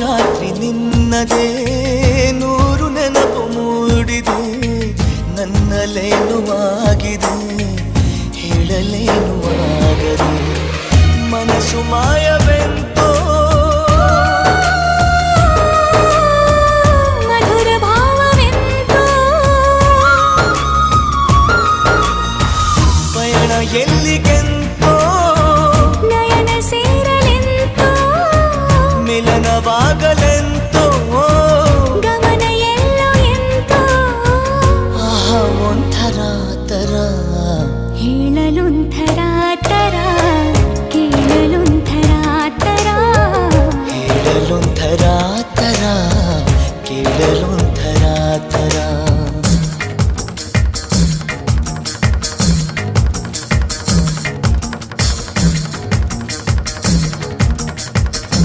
ರಾತ್ರಿ ನಿನ್ನದೇ ನೂರು ನೆನಪು ಮೂಡಿದೆ ನನ್ನಲೇನು ಆಗಿದೆ ಹೇಳಲೇನು ಆಗದೆ ಮನಸ್ಸು ಮಾಯವೆಂತೋ? ಮಧುರ ಭಾವವೆಂತೋ? ಪಯಣ ಎಲ್ಲಿಗೆಂತೋ? ಮಿಲನವಾಗಲೆಂತೋ ಗಮನ ಎಲ್ಲೋ ಎಂತೋ ಆಹಾ ಒಂಥರ ತರ ಹೇಳಲೊಂಥರ ತರ ಕೇಳಲೊಂಥರ ತರ ಹೇಳಲೊಂಥರ ತರ ಕೇಳಲೊಂಥರ